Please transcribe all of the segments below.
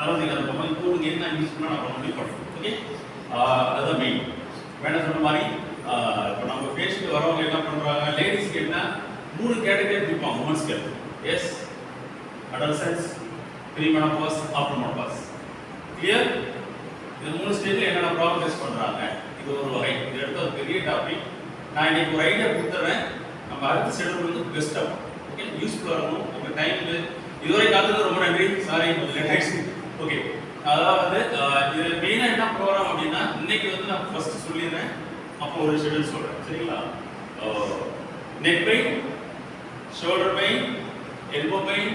அதெல்லாம் நீங்கள் அதை இப்போ நீங்கள் என்ன யூஸ் பண்ணால் நான் பண்ணி பண்ணுறோம் ஓகே அதுதான் மெயின் வேணா சொன்ன மாதிரி இப்போ நம்ம பேசிட்டு வரவங்க என்ன பண்ணுறாங்க லேடிஸ்க்கு என்ன? மூணு கேட்டகரி பிரிப்பாங்க உமன்ஸ்க்கு as adolescence premenopause after menopause clear இந்த மூணு ஸ்டேஜில் என்னென்ன ப்ராப்ளம் ஃபேஸ் பண்ணுறாங்க இது ஒரு வகை. இது எடுத்த ஒரு பெரிய டாபிக் நான் இன்னைக்கு ஒரு ஐடியா கொடுத்துறேன். நம்ம அடுத்த ஷெடியூல் வந்து பெஸ்ட்டாக ஓகே யூஸ்ஃபுல்லாக இருக்கும் உங்கள் டைம் இதுவரை காத்துக்கு ரொம்ப நன்றி. சாரி கொஞ்சம் லேட் ஆயிடுச்சு அதாவது அஹ், இது மெயினாக என்ன ப்ரோக்ராம் அப்படின்னா இன்னைக்கு வந்து நான் ஃபர்ஸ்ட் சொல்லிடுறேன். அப்போ ஒரு ஷெடியூல் சொல்கிறேன் சரிங்களா? Neck pain shoulder pain elbow pain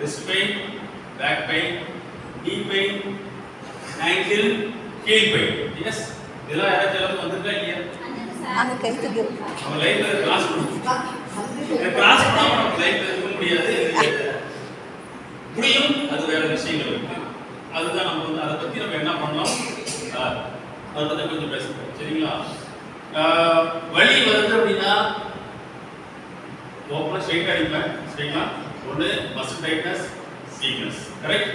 wrist pain back pain knee pain ankle கீல் பெயின் எஸ் இதெல்லாம் யாராச்சும் எல்லாரும் வந்திருக்கா இல்லையா? அங்கே கை தூக்கி நம்ம லைஃப்ல கிளாஸ் பண்ணாம நம்ம லைஃப்ல இருக்க முடியாது முடியும் அது வேற விஷயங்கள் இருக்கு அதுதான் நம்ம வந்து அதை பத்தி நம்ம என்ன பண்ணலாம் ஆஹ், அதை பத்தி கொஞ்சம் பேசுவோம் சரிங்களா? வலி வருது அப்படின்னா ஓப்பனாக ஸ்ட்ரைட்டாக அடிப்பேன் சரிங்களா? ஒன்று மசில் டைட்னஸ் வீக்னஸ் கரெக்ட்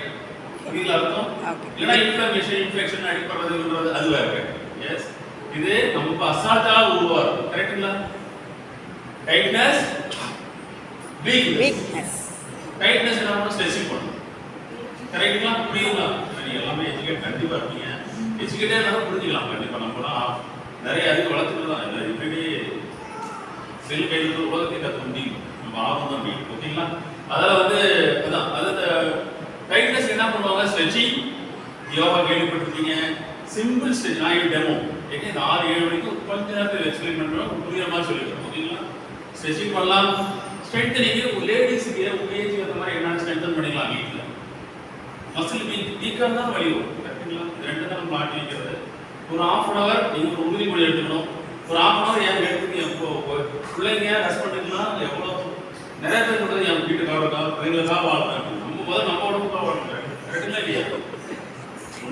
இதுல அர்த்தம்? Okay. இல்லைன்னா இன்ஃப்ளமேஷன் இன்ஃபெக்ஷன் அடிப்படுறதுன்றது அது வேற எஸ் இது நம்ம அசால்ட்டா உருவாகும் கரெக்ட்டுங்களா டைட்னஸ் வீக்னஸ் டைட்னஸ் என்ன ஸ்ட்ரெச்சிங் பண்ணணும். கரெக்ட்டுங்களா புரியுங்களா நீங்கள் எல்லாமே எஜுகேட் கண்டிப்பாக இருப்பீங்க. எஜுகேட்டே இருந்தாலும் புரிஞ்சுக்கலாம். கண்டிப்பாக நம்மலாம் நிறைய அறிவு வளர்த்துட்டு தான் இல்லை இப்படி செல் கையில் உலகத்தை கற்றுக்க முடியும் நம்ம ஆர்வம் தான் முடியும் ஓகேங்களா? அதில் வந்து அதான். அது டைட்னஸ் என்ன பண்ணுவாங்க? ஸ்ட்ரெச்சிங். யோகா கேள்விப்பட்டிருக்கீங்க சிம்பிள் ஸ்ட்ரெச். நான் டெமோ ஏன்னா இந்த ஆறு ஏழு மணிக்கு கொஞ்ச நேரத்தில் எக்ஸ்பிளைன் பண்ணுறோம் புரியுற மாதிரி சொல்லிடுறோம் ஓகேங்களா? ஸ்ட்ரெச்சிங் பண்ணலாம். ஸ்ட்ரென்த்தனிங் லேடிஸுக்கு உங்கள் ஏஜ் ஏற்ற மாதிரி என்னென்னு ஸ்ட்ரென்தன் பண்ணிக்கலாம். வீட்டில் மசில் வீக் வீக்காக தான் வலி வரும். கரெக்டுங்களா இது ரெண்டு தான் நம்ம மாட்டி வைக்கிறது. ஒரு ஆஃப் அன் ஹவர் நீங்கள் ஒரு உறுதிமொழி எடுத்துக்கணும். ஒரு ஆஃப் அன் ஹவர் ஏன் எடுத்துக்க எப்போ பிள்ளைங்க ஹஸ்பண்டுக்குலாம் எவ்வளோ? நிறைய பேர் சொல்றது என் வீட்டுக்காரருக்கா பிள்ளைங்களுக்காக வாழ்றேன் நம்ம முதல்ல நம்ம உடம்புக்காக வாழ்றேன் கரெக்டுங்களா இல்லையா?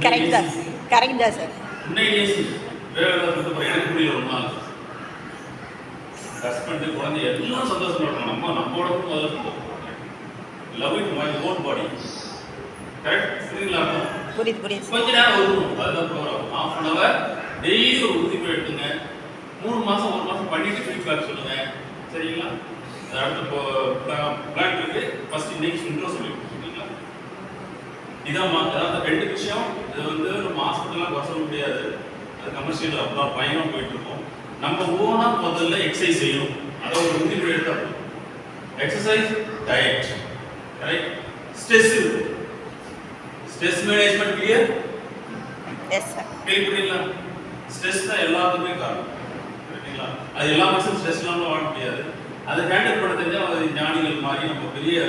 கரெக்ட் தான் கரெக்ட் தான் சார் உண்மையிலேயே வேற ஏதாவது எனக்கு புரியல ரொம்ப நாள். ஹஸ்பண்ட் குழந்தை எல்லாம் சந்தோஷமா இருக்கணும். நம்ம நம்ம உடம்பு முதல்ல love it my own body புரியுது புரியுது. கொஞ்ச நேரம் வருவோம் அதுதான் program half an hour daily ஒரு உறுதிமொழி எடுத்துங்க. மூணு மாசம் ஒரு மாசம் பண்ணிட்டு ஃபீட்பேக் சொல்லுங்க. சரிங்களா? அடுத்த பிளான் இருக்கு. ஃபர்ஸ்ட் இன்னைக்கு இன்ட்ரோ சொல்லிடுவோம் சரிங்களா இதான் அதாவது ரெண்டு விஷயம். இது வந்து நம்ம ஹாஸ்பிட்டல்லாம் குறை சொல்ல முடியாது. அது கமர்ஷியல் அப்பதான் பயணம் போயிட்டு இருக்கோம். நம்ம ஓனா முதல்ல எக்ஸசைஸ் செய்யணும். அதை ஒரு உறுதிமொழி எடுத்தா exercise diet correct stress stress management clear yes sir கேள்விப்பட்டீங்களா ஸ்ட்ரெஸ் தான் எல்லாத்துக்குமே காரணம். கரெக்டுங்களா அது எல்லா மனுஷனும் ஸ்ட்ரெஸ் இல்லாமல் வாழ முடியாது. அதை ஹேண்டில் பண்ண தெரிஞ்சா அது ஞானிகள் மாதிரி நம்ம பெரிய